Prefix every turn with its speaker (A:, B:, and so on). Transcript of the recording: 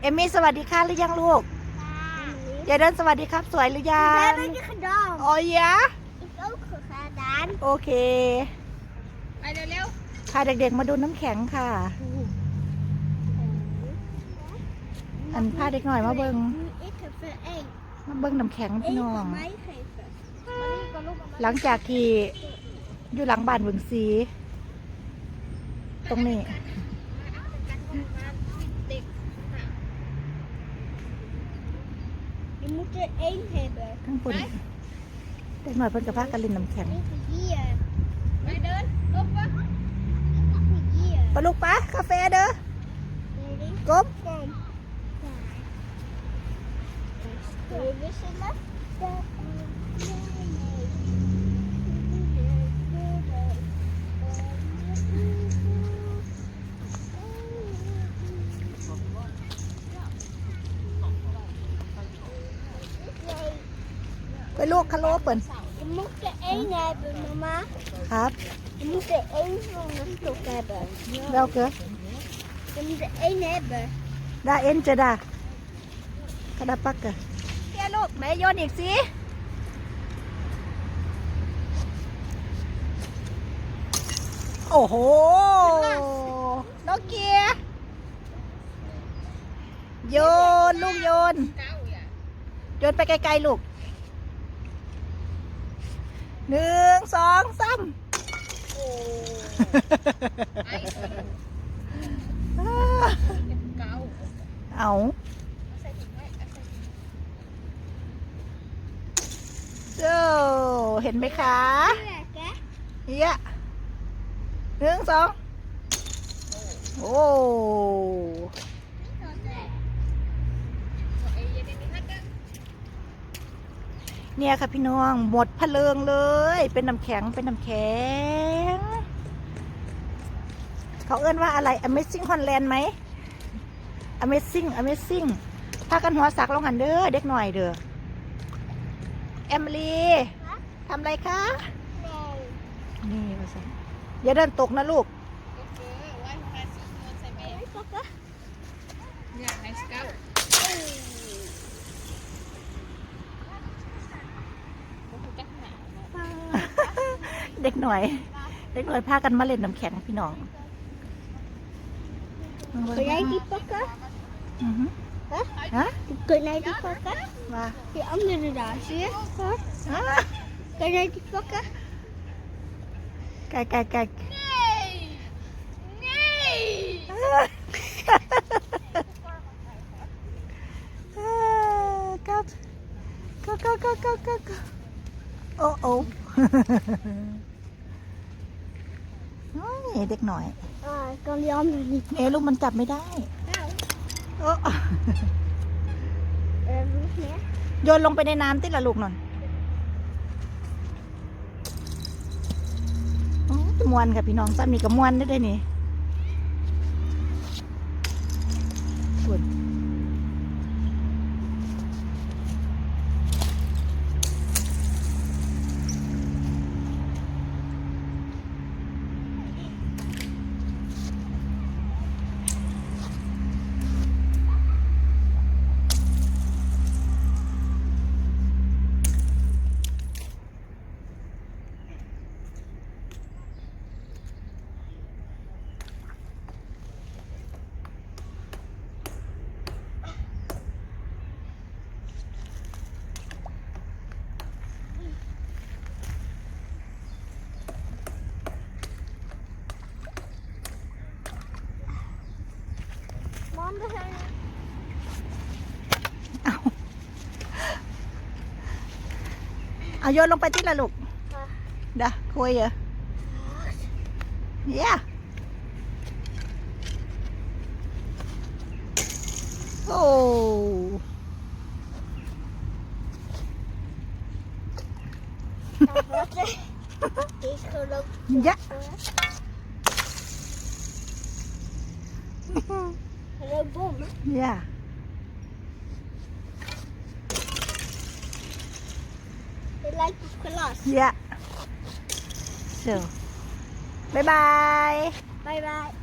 A: เอมมี่สวัสดีค่ะหรือยังลูกยายเดินสวัสดีครับ สวยหรือยั
B: Daar
A: ง
B: ben ik gedaan.
A: โอ้ยยะ
B: Ik ook gedaan.
A: โอเค
C: ไปเร็ว
A: พาเด็กๆมาดูน้ำแข็งค่ะ อันพาเด็กหน่อยมาเบิง
B: Ik heb er één.
A: มาเบิงน้ำแข็งพี่
B: Eén
A: น้อง
B: van mij geven.
A: หลังจากที่อยู่หลังบ้านเบิงซีตรงนี้
B: Je moet er één hebben.
A: ทั้งปุ่นเด็กหน่อยเพิ่นกับพากันเล่นน้ำแข็ง
B: Even hier.
C: ๆไปเดินลบวะ
B: Even hier.
A: ปะลูกปะกาแฟเด้อ
B: Ready?
A: กบ
B: Kom. Wil je wisselen?
A: ไปลูกคาโลเปิ่น
B: je moet er één hebben, mama.
A: ครับ
B: Je moet er één van de stok hebben.
A: แล้วเกิด
B: Je moet er één hebben.
A: ดาเอ็นจะดาคาดาปักกะแกลูกแม่โยนอีกสิ โอ้โห น้องเกียร์โยน ลูกโยน
C: เก้าอย่า
A: โยนไปไกลๆลูก หนึ่งสองสาม
C: โอ้ไอ้เก้า
A: เอา
C: ใส่ถุงไว้เอาใส่ถุง
A: เจ้าเห็นไหมคะ
B: Lekker.
A: เฮียหนึ่งสองโอ้
C: ไอ้เย็นนี้ฮัทเด้อ
A: เนี่ยค่ะพี่น้องหมดพะเลิงเลย เป็นน้ำแข็งเป็นน้ำแข็ง เขาเอื้อนว่าอะไร Amazing Holland ไหม Amazing Amazing พากันหัวสักลงหันเด้อเด็กหน่อยเด้อแอมลีทำอะไรคะ
B: Nee.
A: นี่ว่าสิอย่าเดินตกนะลูก
C: เออไว้พาสีเงินใส่แม่
B: Wil je pakken?
C: เนี่ยไอ้เก้าบ่รู้จักหนาวเนาะ
A: เด็กหน่อย เด็กหน่อยพากันมาเล่นน้ำแข็งพี่น้อง
B: Kun jij die pakken?
A: อือฮึ
B: Huh?
A: ฮะ
B: Kun jij die pakken?
A: ว่า
B: Die andere daar, zie je? Huh?
A: อ่า
B: Kun jij die pakken?
A: ไกลไกลไกล
C: Nee! Nee!
A: กัดกัดกัดกัดกัดกัดกัดโอ้โอ้ นี่เด็กหน่อย
B: Ah, ik kan die andere niet.
A: เอ๊ะลูกมันจับไม่ได้
B: Nou,
A: โอ้
B: eh, nog meer?
A: โยนลงไปในน้ำติละลูกหน่อยโอ้ยมวนค่ะพี่น้องซ้ำนี่กับมวนได้ด้วยนี่
B: Man, er zijn
A: เอาเอาโยนลงไปที่ละลูก
B: Ah.
A: เด้อคุยเหรอ Yeah โอ้
B: Nou, wat is- Die is geloof
A: ยะ
B: Hallo bom, hè?
A: ยะ
B: Het lijkt op glas.
A: ยะ so บายบาย
B: Bye bye.